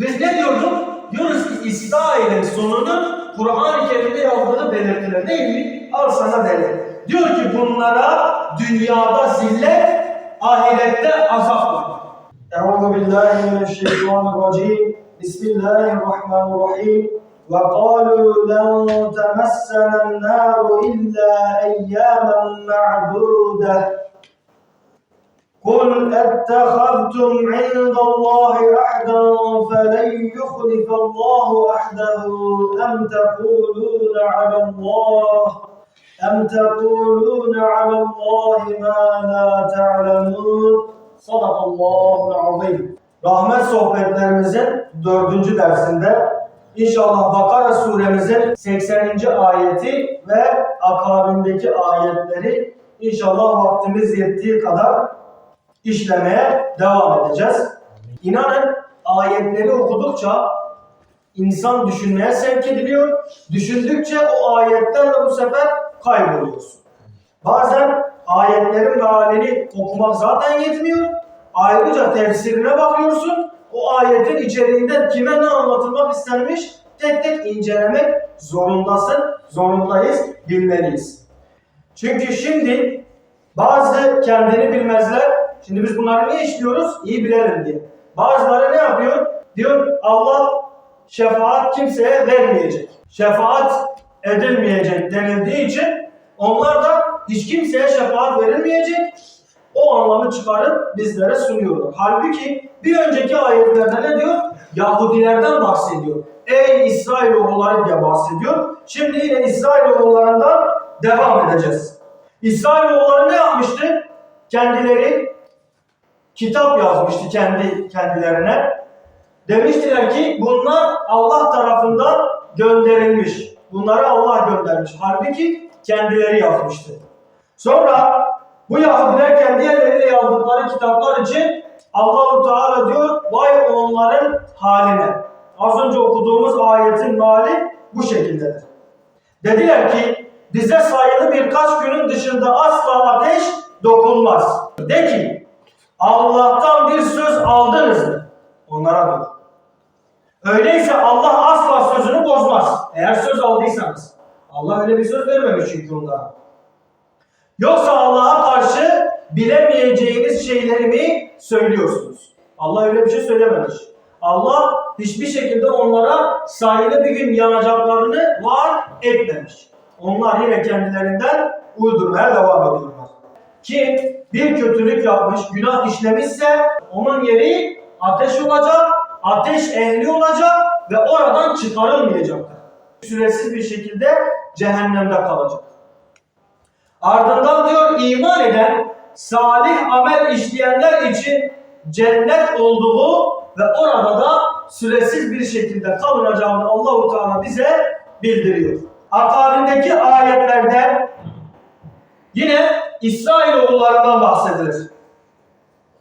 Biz ne diyorduk? Diyoruz ki İsrail'in sonunun Kur'an-ı Kerim'de yazdığı belirtiler değil mi? Al sana delil. Diyor ki bunlara dünyada zillet, ahirette azap var. أعوذ بالله من الشيطان الرجيم بسم الله الرحمن الرحيم وقالوا لن تمسنا النار إلا أياما معدودة قل أتخذتم عند الله عهدا فلن يخلف الله عهده أم تقولون على الله أم تقولون على الله ما لا تعلمون صدق الله العظيم Rahmet sohbetlerimizin dördüncü dersinde inşallah Bakara suremizin 80. ayeti ve akabindeki ayetleri inşallah vaktimiz yettiği kadar işlemeye devam edeceğiz. İnanın ayetleri okudukça insan düşünmeye sevk ediliyor. Düşündükçe o ayetlerle bu sefer kayboluyorsun. Bazen ayetlerin mealini okumak zaten yetmiyor. Ayrıca tefsirine bakıyorsun. O ayetin içeriğinden kime ne anlatılmak istenmiş tek tek incelemek zorundasın, zorundayız, bilmeliyiz. Çünkü şimdi bazı kendini bilmezler. Şimdi biz bunları niye işliyoruz? İyi bilelim diye. Bazıları ne yapıyor? Diyor Allah şefaat kimseye vermeyecek. Şefaat edilmeyecek denildiği için onlar da hiç kimseye şefaat verilmeyecek. O anlamı çıkarıp bizlere sunuyorlar. Halbuki bir önceki ayetlerde ne diyor? Yahudilerden bahsediyor. Ey İsrailoğulları diye bahsediyor. Şimdi yine İsrailoğullarından devam edeceğiz. İsrailoğulları ne yapmıştı? Kendileri kitap yazmıştı kendi kendilerine. Demiştiler ki bunlar Allah tarafından gönderilmiş. Bunları Allah göndermiş. Halbuki kendileri yazmıştı. Sonra bu Yahudiler kendi elleriyle yazdıkları kitaplar için Allahu Teala diyor vay onların haline. Az önce okuduğumuz ayetin mali bu şekildedir. Dediler ki bize sayılı birkaç günün dışında asla ateş dokunmaz. De ki Allah'tan bir söz aldınız mı? Onlara diyor. Öyleyse Allah asla sözünü bozmaz. Eğer söz aldıysanız. Allah öyle bir söz vermemiş çünkü onlara. Yoksa Allah'a karşı bilemeyeceğiniz şeyleri mi söylüyorsunuz? Allah öyle bir şey söylememiş. Allah hiçbir şekilde onlara sayılı bir gün yanacaklarını var etmemiş. Onlar yine kendilerinden uydurmaya devam ediyorlar. Kim bir kötülük yapmış, günah işlemişse onun yeri ateş olacak, ateş ehli olacak ve oradan çıkarılmayacaktır. Süresiz bir şekilde cehennemde kalacak. Ardından diyor iman eden, salih amel işleyenler için cennet olduğu ve orada da süresiz bir şekilde kalınacağını Allahu Teala bize bildiriyor. Akabindeki ayetlerde yine İsrailoğullarından bahsedilir.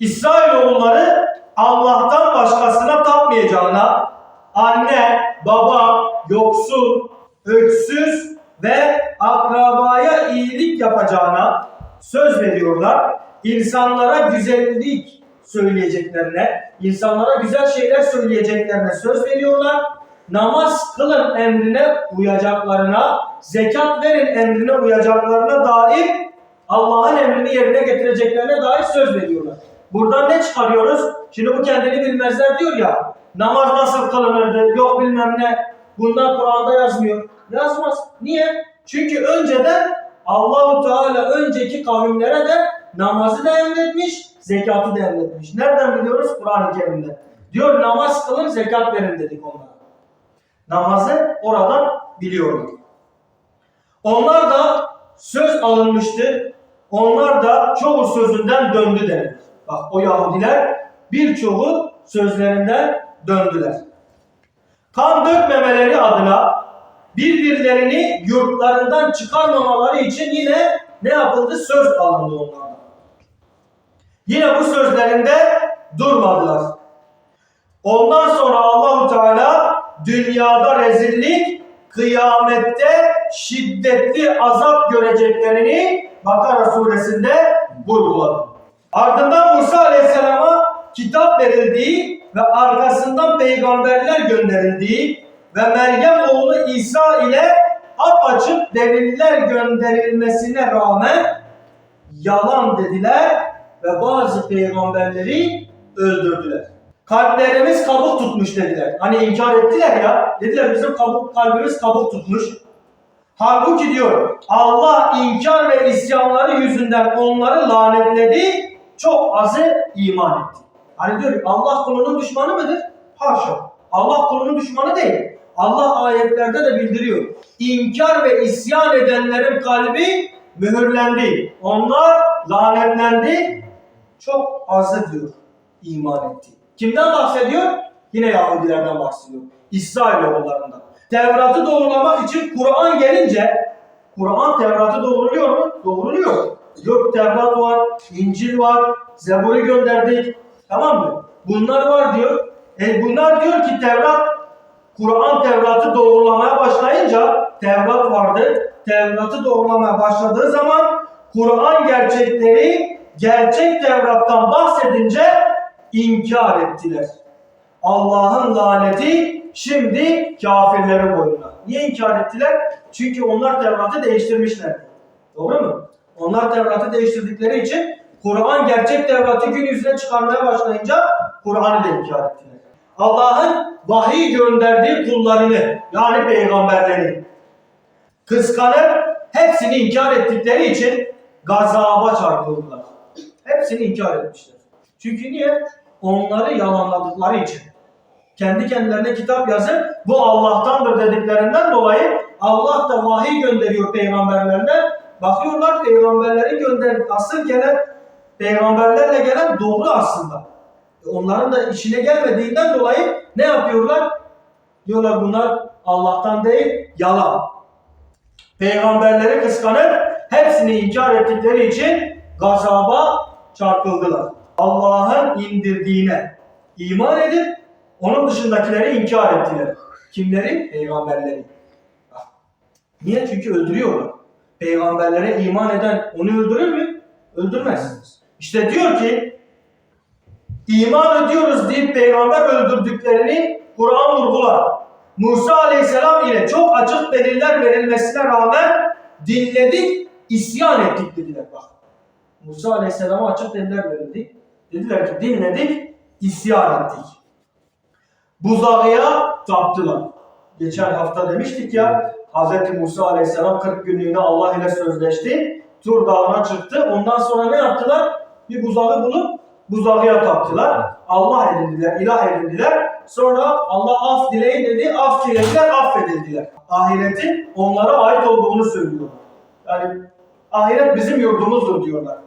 İsrailoğulları Allah'tan başkasına tapmayacağına, anne, baba, yoksul, öksüz ve akrabaya iyilik yapacağına söz veriyorlar. İnsanlara güzellik söyleyeceklerine, insanlara güzel şeyler söyleyeceklerine söz veriyorlar. Namaz kılın emrine uyacaklarına, zekat verin emrine uyacaklarına dair Allah'ın emrini yerine getireceklerine dair söz veriyorlar. Buradan ne çıkarıyoruz? Şimdi bu kendini bilmezler diyor ya, namaz nasıl kılınırdı, yok bilmem ne, bunlar Kur'an'da yazmıyor. Yazmaz. Niye? Çünkü önceden Allahu Teala önceki kavimlere de namazı da emretmiş, zekatı da emretmiş. Nereden biliyoruz? Kur'an-ı Kerim'de. Diyor namaz kılın, zekat verin dedik onlara. Namazı oradan biliyorlar. Onlar da söz alınmıştı. Onlar da çoğu sözünden döndü denir. Bak o Yahudiler birçoğu sözlerinden döndüler. Kan dökmemeleri adına birbirlerini yurtlarından çıkarmamaları için yine ne yapıldı? Söz alındı onlardan. Yine bu sözlerinde durmadılar. Ondan sonra Allahu Teala dünyada rezillik, kıyamette şiddetli azap göreceklerini Bakara suresinde vurguladı. Ardından Musa Aleyhisselam'a kitap verildiği ve arkasından peygamberler gönderildiği ve Meryem oğlu İsa ile apaçık deliller gönderilmesine rağmen yalan dediler ve bazı peygamberleri öldürdüler. Kalplerimiz kabuk tutmuş dediler. Hani inkar ettiler ya. Dediler bizim kabuk, kalbimiz kabuk tutmuş. Halbuki diyor Allah inkar ve isyanları yüzünden onları lanetledi. Çok azı iman etti. Hani diyor Allah kulunun düşmanı mıdır? Haşa. Allah kulunun düşmanı değil. Allah ayetlerde de bildiriyor. İnkar ve isyan edenlerin kalbi mühürlendi. Onlar lanetlendi. Çok azı diyor iman etti. Kimden bahsediyor? Yine Yahudilerden bahsediyor. İsrailoğullarından. Tevrat'ı doğrulamak için Kur'an gelince Kur'an Tevrat'ı doğruluyor mu? Doğruluyor. Yok Tevrat var, İncil var, Zebur'u gönderdik. Tamam mı? Bunlar var diyor. E bunlar diyor ki Tevrat Kur'an Tevrat'ı doğrulamaya başlayınca Tevrat vardı. Tevrat'ı doğrulamaya başladığı zaman Kur'an gerçekleri gerçek Tevrat'tan bahsedince inkar ettiler. Allah'ın laneti şimdi kafirlerin boynuna. Niye inkar ettiler? Çünkü onlar Tevrat'ı değiştirmişler. Doğru mu? Onlar Tevrat'ı değiştirdikleri için Kur'an gerçek Tevrat'ı gün yüzüne çıkarmaya başlayınca Kur'an'ı da inkar ettiler. Allah'ın vahiy gönderdiği kullarını yani peygamberleri kıskanıp hepsini inkar ettikleri için gazaba çarpıldılar. Hepsini inkar etmişler. Çünkü niye? Onları yalanladıkları için. Kendi kendilerine kitap yazıp bu Allah'tandır dediklerinden dolayı Allah da vahiy gönderiyor peygamberlerine. Bakıyorlar peygamberleri gönderdik. Asıl gelen peygamberlerle gelen doğru aslında. Onların da işine gelmediğinden dolayı ne yapıyorlar? Diyorlar bunlar Allah'tan değil, yalan. Peygamberleri kıskanıp hepsini inkar ettikleri için gazaba çarpıldılar. Allah'ın indirdiğine iman edip onun dışındakileri inkar ettiler. Kimleri? Peygamberleri. Niye? Çünkü öldürüyorlar. Peygamberlere iman eden onu öldürür mü? Öldürmez. İşte diyor ki iman ediyoruz deyip peygamber öldürdüklerini Kur'an vurgular. Musa aleyhisselam ile çok açık deliller verilmesine rağmen dinledik, isyan ettik dediler bak. Musa aleyhisselama açık deliller verildi. Dediler ki dinledik, isyan ettik. Buzağıya taptılar. Geçen hafta demiştik ya Hz. Musa aleyhisselam 40 günlüğüne Allah ile sözleşti. Tur dağına çıktı. Ondan sonra ne yaptılar? Bir buzağı bulup buzağıya taptılar. Allah edindiler, ilah edindiler. Sonra Allah af dileyin dedi, af dilediler, affedildiler. Ahiretin onlara ait olduğunu söylüyorlar. Yani ahiret bizim yurdumuzdur diyorlar.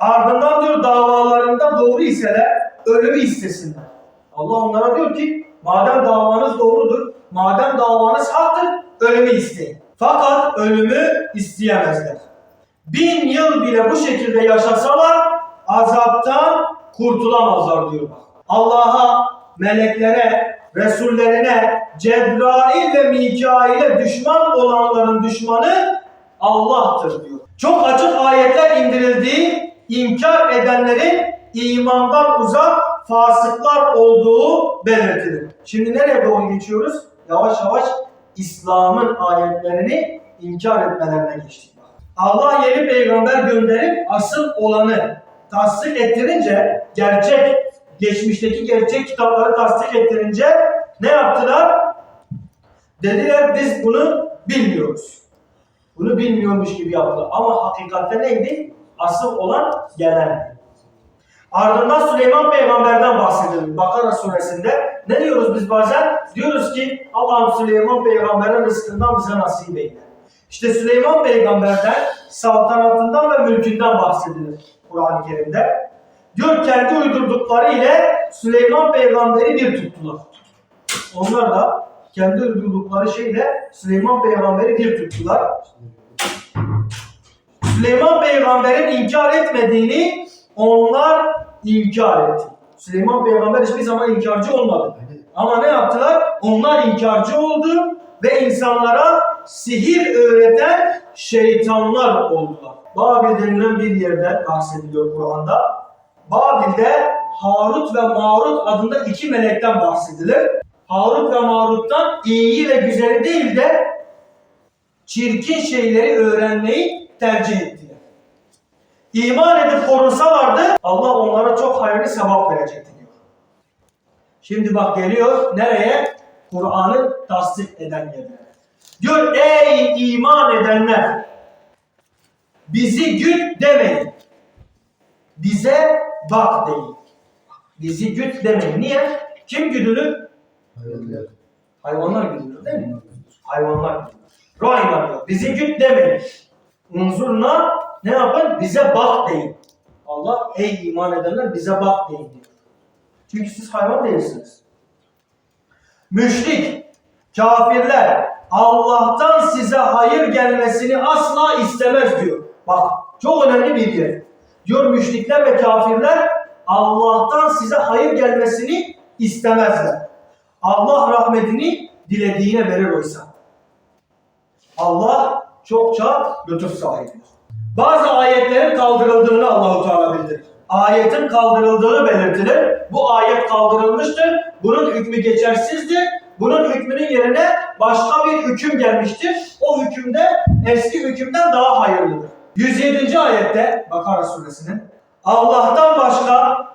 Ardından diyor davalarında doğru iseler ölümü istesinler. Allah onlara diyor ki madem davanız doğrudur, madem davanız haktır ölümü isteyin. Fakat ölümü isteyemezler. Bin yıl bile bu şekilde yaşasalar azaptan kurtulamazlar diyor bak. Allah'a, meleklere, Resullerine, Cebrail ve Mikail'e düşman olanların düşmanı Allah'tır diyor. Çok açık ayetler indirildiği, inkar edenlerin imandan uzak fasıklar olduğu belirtilir. Şimdi nereye doğru geçiyoruz? Yavaş yavaş İslam'ın ayetlerini inkar etmelerine geçtik. Allah yeni peygamber gönderip asıl olanı tasdik ettirince, gerçek, geçmişteki gerçek kitapları tasdik ettirince ne yaptılar? Dediler biz bunu bilmiyoruz. Bunu bilmiyormuş gibi yaptılar. Ama hakikatte neydi? Asıl olan gelen. Ardından Süleyman peygamberden bahsedilir Bakara suresinde. Ne diyoruz biz bazen? Diyoruz ki Allah'ım Süleyman peygamberin rızkından bize nasip eyle. İşte Süleyman peygamberden saltanatından ve mülkünden bahsedilir Kur'an-ı Kerim'de. Diyor kendi uydurdukları ile Süleyman peygamberi bir tuttular. Onlar da kendi uydurdukları şeyle Süleyman peygamberi bir tuttular. Süleyman peygamberin inkar etmediğini onlar inkar etti. Süleyman peygamber hiçbir zaman inkarcı olmadı. Ama ne yaptılar? Onlar inkarcı oldu ve insanlara sihir öğreten şeytanlar oldular. Babil denilen bir yerde bahsediliyor Kur'an'da. Babil'de Harut ve Marut adında iki melekten bahsedilir. Harut ve Marut'tan iyiyi ve güzeli değil de çirkin şeyleri öğrenmeyi tercih ettiler. İman edip korunsalardı Allah onlara çok hayırlı sevap verecekti diyor. Şimdi bak geliyor nereye? Kur'an'ı tasdik eden yerlere. Diyor ey iman edenler bizi güt demeyin. Bize bak deyin. Bizi güt demeyin. Niye? Kim güdülür? Hayvanlar güdülür değil mi? Hayvanlar güdülür. Diyor. Bizi güt demeyin. Unzurna ne yapın? Bize bak deyin. Allah ey iman edenler bize bak deyin diyor. Çünkü siz hayvan değilsiniz. Müşrik, kafirler Allah'tan size hayır gelmesini asla istemez diyor. Bak çok önemli bir yer. Diyor müşrikler ve kafirler Allah'tan size hayır gelmesini istemezler. Allah rahmetini dilediğine verir oysa. Allah çokça lütuf sahibidir. Bazı ayetlerin kaldırıldığını Allahu Teala bildirir. Ayetin kaldırıldığı belirtilir. Bu ayet kaldırılmıştır. Bunun hükmü geçersizdir. Bunun hükmünün yerine başka bir hüküm gelmiştir. O hükümde eski hükümden daha hayırlıdır. 107. ayette Bakara suresinin Allah'tan başka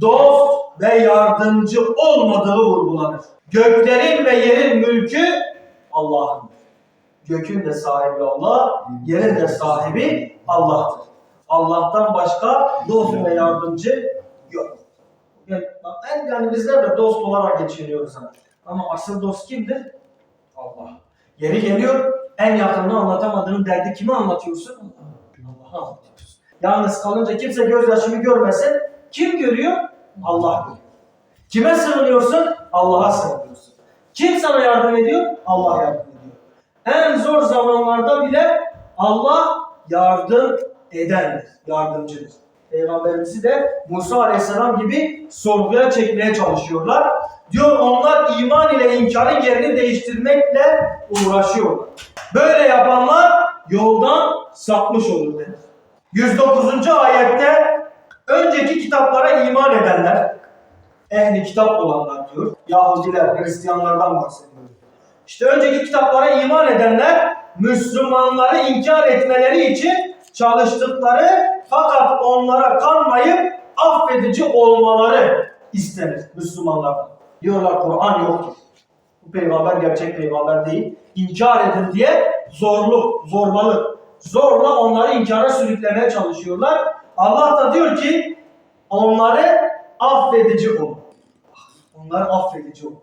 dost ve yardımcı olmadığı vurgulanır. Göklerin ve yerin mülkü Allah'ın. Gökün de sahibi Allah, yerin de sahibi Allah'tır. Allah'tan başka dost ve yardımcı yok. Yani, yani bizler de dost olarak geçiniyoruz. hani. Ama asıl dost kimdir? Allah. Yeri geliyor, en yakınını anlatamadığın derdi kime anlatıyorsun? Allah'a anlatıyorsun. Yalnız kalınca kimse gözyaşını görmesin. Kim görüyor? Allah görüyor. Kime sığınıyorsun? Allah'a sığınıyorsun. Kim sana yardım ediyor? Allah yardım. En zor zamanlarda bile Allah yardım edendir, yardımcıdır. Peygamberimizi de Musa Aleyhisselam gibi sorguya çekmeye çalışıyorlar. Diyor onlar iman ile inkarın yerini değiştirmekle uğraşıyorlar. Böyle yapanlar yoldan sapmış olur denir. 109. ayette önceki kitaplara iman edenler, ehli kitap olanlar diyor. Yahudiler, Hristiyanlardan bahsediyor. İşte önceki kitaplara iman edenler Müslümanları inkar etmeleri için çalıştıkları fakat onlara kanmayıp affedici olmaları istenir Müslümanlardan. Diyorlar Kur'an yoktur. Bu peygamber gerçek peygamber değil. İnkar edin diye zorluk, zorbalık, zorla onları inkara sürüklemeye çalışıyorlar. Allah da diyor ki onları affedici olun. Onları affedici olun.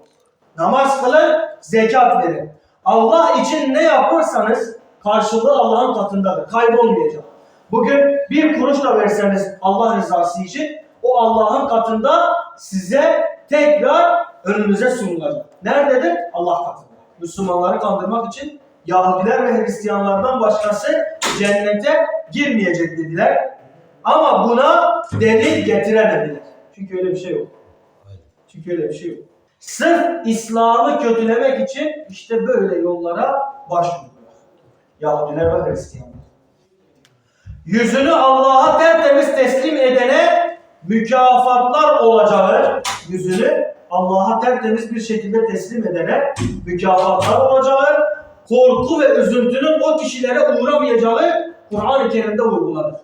Namaz kılın, zekat verin. Allah için ne yaparsanız karşılığı Allah'ın katındadır. Kaybolmayacak. Bugün bir kuruş da verseniz Allah rızası için o Allah'ın katında size tekrar önünüze sunulacak. Nerededir? Allah katında. Müslümanları kandırmak için Yahudiler ve Hristiyanlardan başkası cennete girmeyecek dediler. Ama buna delil getiremediler. Çünkü öyle bir şey yok. Çünkü öyle bir şey yok. Sırf İslam'ı kötülemek için işte böyle yollara başvurdular. Yahudiler ve Hristiyanlar. Yüzünü Allah'a tertemiz teslim edene mükafatlar olacağı, yüzünü Allah'a tertemiz bir şekilde teslim edene mükafatlar olacağı, korku ve üzüntünün o kişilere uğramayacağı Kur'an-ı Kerim'de vurgulanır.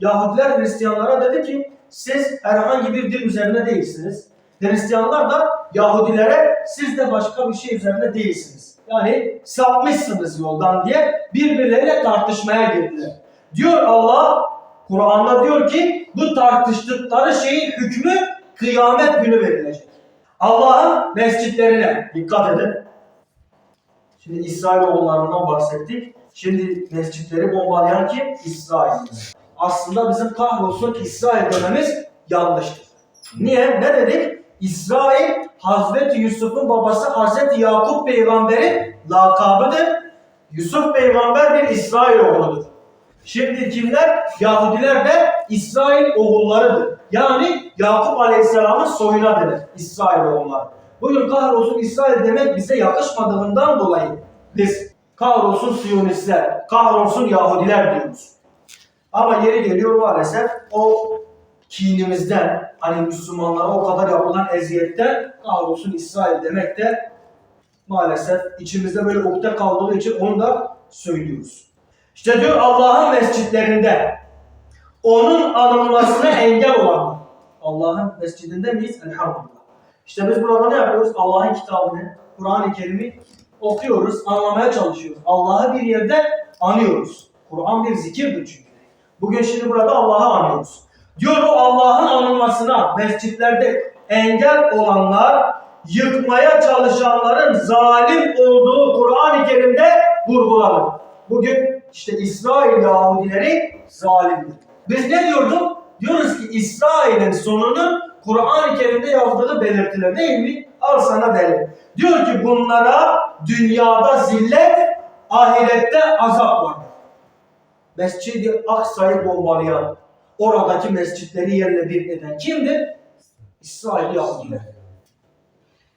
Yahudiler Hristiyanlara dedi ki siz herhangi bir din üzerine değilsiniz. Hristiyanlar da Yahudilere siz de başka bir şey üzerinde değilsiniz. Yani sapmışsınız yoldan diye birbirleriyle tartışmaya girdiler. Diyor Allah Kur'an'da diyor ki bu tartıştıkları şeyin hükmü kıyamet günü verilecek. Allah'ın mescitlerine dikkat edin. Şimdi İsrailoğullarından bahsettik. Şimdi mescitleri bombalayan kim? İsrail. Aslında bizim kahrolsun İsrail dönemimiz yanlıştır. Niye? Ne dedik? İsrail Hazreti Yusuf'un babası Hazreti Yakup peygamberin lakabıdır. Yusuf peygamber bir İsrail oğludur. Şimdi kimler? Yahudiler de İsrail oğullarıdır. Yani Yakup Aleyhisselam'ın soyuna denir İsrail oğulları. Bugün kahrolsun İsrail demek bize yakışmadığından dolayı biz kahrolsun Siyonistler, kahrolsun Yahudiler diyoruz. Ama yeri geliyor maalesef o kinimizden, hani Müslümanlara o kadar yapılan eziyetten kahrolsun İsrail demek de maalesef içimizde böyle ukde kaldığı için onu da söylüyoruz. İşte diyor Allah'ın mescitlerinde onun anılmasına engel olan Allah'ın mescidinde miyiz? Elhamdülillah. İşte biz burada ne yapıyoruz? Allah'ın kitabını, Kur'an-ı Kerim'i okuyoruz, anlamaya çalışıyoruz. Allah'ı bir yerde anıyoruz. Kur'an bir zikirdir çünkü. Bugün şimdi burada Allah'ı anıyoruz. O Allah'ın anılmasına mescitlerde engel olanlar yıkmaya çalışanların zalim olduğu Kur'an-ı Kerim'de vurgulanır. Bugün işte İsrail Yahudileri zalimdir. Biz ne diyorduk? Diyoruz ki İsrail'in sonunun Kur'an-ı Kerim'de yazdığı belirtiler değil mi? Al sana delil. Diyor ki bunlara dünyada zillet, ahirette azap var. Mescid-i Aksa'yı bombalayan, oradaki mescitleri yerle bir eden kimdir? İsrail Yahudiler.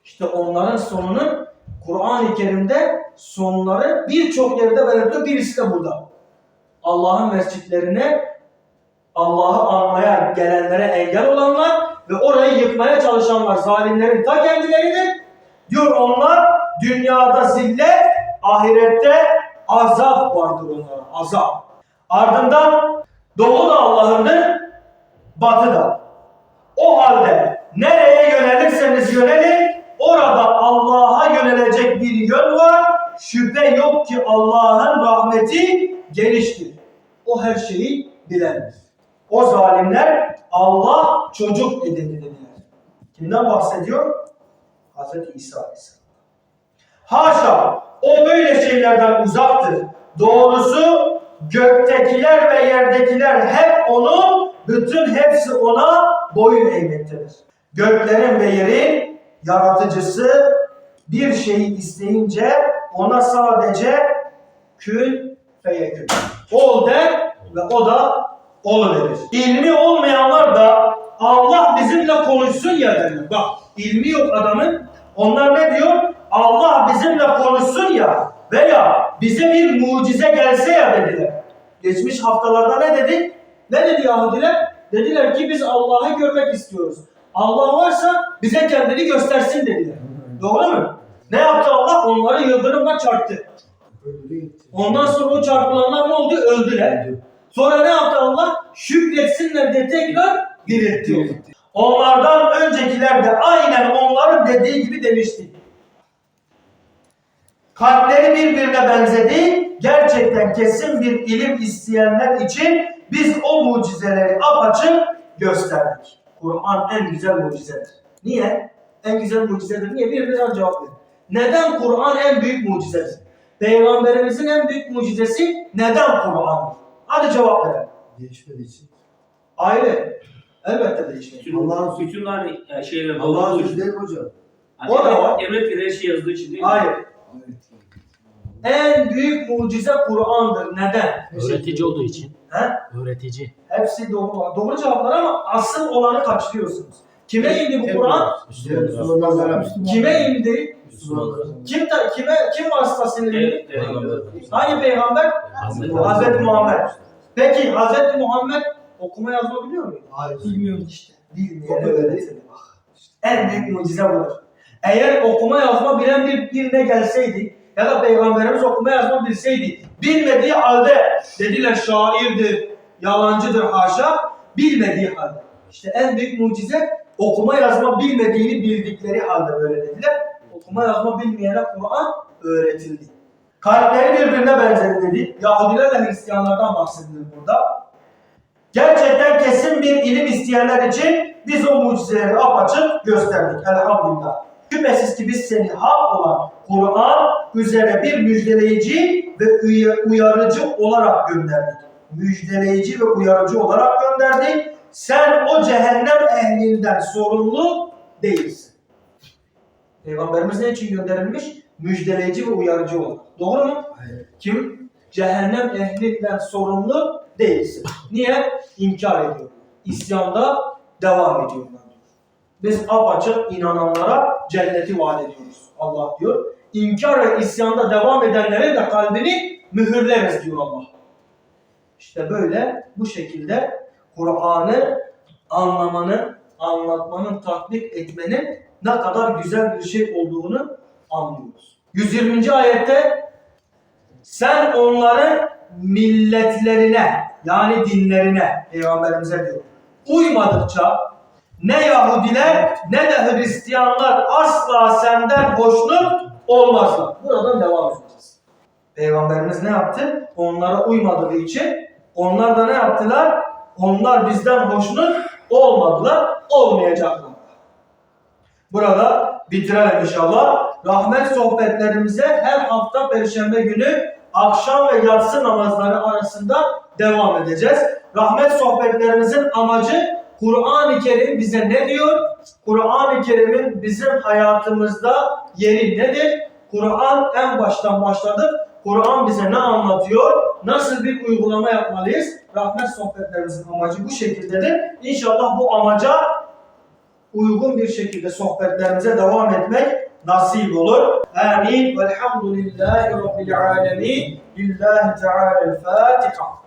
İşte onların sonunun Kur'an-ı Kerim'de sonları birçok yerde belirtiyor. Birisi de burada. Allah'ın mescitlerine Allah'ı anmaya gelenlere engel olanlar ve orayı yıkmaya çalışanlar zalimlerin ta kendileridir. Diyor onlar dünyada zillet, ahirette azap vardır onlara. Azap. Ardından doğu da Allah'ındır, batı da. O halde nereye yönelirseniz yönelin, orada Allah'a yönelecek bir yön var. Şüphe yok ki Allah'ın rahmeti geniştir. O her şeyi bilendir. O zalimler Allah çocuk edindi dediler. Kimden bahsediyor? Hazreti İsa Aleyhisselam. Haşa! O böyle şeylerden uzaktır. Doğrusu göktekiler ve yerdekiler hep onun, bütün hepsi ona boyun eğmektedir. Göklerin ve yerin yaratıcısı bir şeyi isteyince ona sadece kül feyekül. Ol der ve o da oluverir. İlmi olmayanlar da Allah bizimle konuşsun ya derler. Bak ilmi yok adamın. Onlar ne diyor? Allah bizimle konuşsun ya veya bize bir mucize gelse ya dediler. Geçmiş haftalarda ne dedik? Ne dedi Yahudiler? Dediler ki biz Allah'ı görmek istiyoruz. Allah varsa bize kendini göstersin dediler. Doğru mu? Ne yaptı Allah? Onları yıldırımla çarptı. Ondan sonra o çarpılanlar ne oldu? Öldüler. Sonra ne yaptı Allah? Şükretsinler diye tekrar diriltti. Onlardan öncekiler de aynen onların dediği gibi demişti. Kalpleri birbirine benzedi. Gerçekten kesin bir ilim isteyenler için biz o mucizeleri apaçık gösterdik. Kur'an en güzel mucizedir. Niye? En güzel mucizedir. Niye? Bir biraz cevap verin. Neden Kur'an en büyük mucizedir? Peygamberimizin en büyük mucizesi neden Kur'an'dır? Hadi cevap verin. Değişmediği için. Aile. Elbette değişmedi. Allah'ın- bütün hani yani şeyler Allah'ın sözü değil hocam? Hani O da var. Emret her şey yazdığı için değil mi? Hayır. En büyük mucize Kur'an'dır. Neden? Öğretici olduğu için. He? Öğretici. Hepsi doğru. Doğru cevaplar ama asıl olanı kaçırıyorsunuz. Kime indi bu Kur'an? Kime indi? Kim ta, kime kim vasıtasıyla indi? Evet, evet. Hangi peygamber? Hazreti Muhammed. Peki Hazreti Muhammed okuma yazma biliyor mu? Hayır. Bilmiyoruz işte. Öğretilir bak. En büyük mucize budur. Eğer okuma yazma bilen bir birine gelseydi ya da peygamberimiz okuma yazma bilseydi bilmediği halde dediler şairdir, yalancıdır haşa bilmediği halde. İşte en büyük mucize okuma yazma bilmediğini bildikleri halde böyle dediler. Okuma yazma bilmeyene Kur'an öğretildi. Kalpleri birbirine benzedi dedi. Yahudilerle Hristiyanlardan bahsedilir burada. Gerçekten kesin bir ilim isteyenler için biz o mucizeleri apaçık gösterdik. Elhamdülillah. Şüphesiz ki biz seni hak olan Kur'an üzere bir müjdeleyici ve uya- uyarıcı olarak gönderdik. Müjdeleyici ve uyarıcı olarak gönderdik. Sen o cehennem ehlinden sorumlu değilsin. Peygamberimiz ne için gönderilmiş? Müjdeleyici ve uyarıcı olarak. Doğru mu? Hayır. Kim? Cehennem ehlinden sorumlu değilsin. Niye? İnkar ediyor. İsyanda devam ediyorlar. Biz apaçık inananlara cenneti vaat ediyoruz. Allah diyor. İnkar ve isyanda devam edenlerin de kalbini mühürleriz diyor Allah. İşte böyle bu şekilde Kur'an'ı anlamanın, anlatmanın, tatbik etmenin ne kadar güzel bir şey olduğunu anlıyoruz. 120. ayette sen onların milletlerine yani dinlerine peygamberimize diyor. Uymadıkça ne Yahudiler ne de Hristiyanlar asla senden hoşnut olmazlar. Buradan devam edeceğiz. Peygamberimiz ne yaptı? Onlara uymadığı için onlar da ne yaptılar? Onlar bizden hoşnut olmadılar, olmayacaklar. Burada bitirelim inşallah. Rahmet sohbetlerimize her hafta Perşembe günü akşam ve yatsı namazları arasında devam edeceğiz. Rahmet sohbetlerimizin amacı Kur'an-ı Kerim bize ne diyor? Kur'an-ı Kerim'in bizim hayatımızda yeri nedir? Kur'an en baştan başladık. Kur'an bize ne anlatıyor? Nasıl bir uygulama yapmalıyız? Rahmet sohbetlerimizin amacı bu şekildedir. İnşallah bu amaca uygun bir şekilde sohbetlerimize devam etmek nasip olur. Amin. Velhamdülillahi Rabbil alemin. Lillahi Teala'l-Fatiha.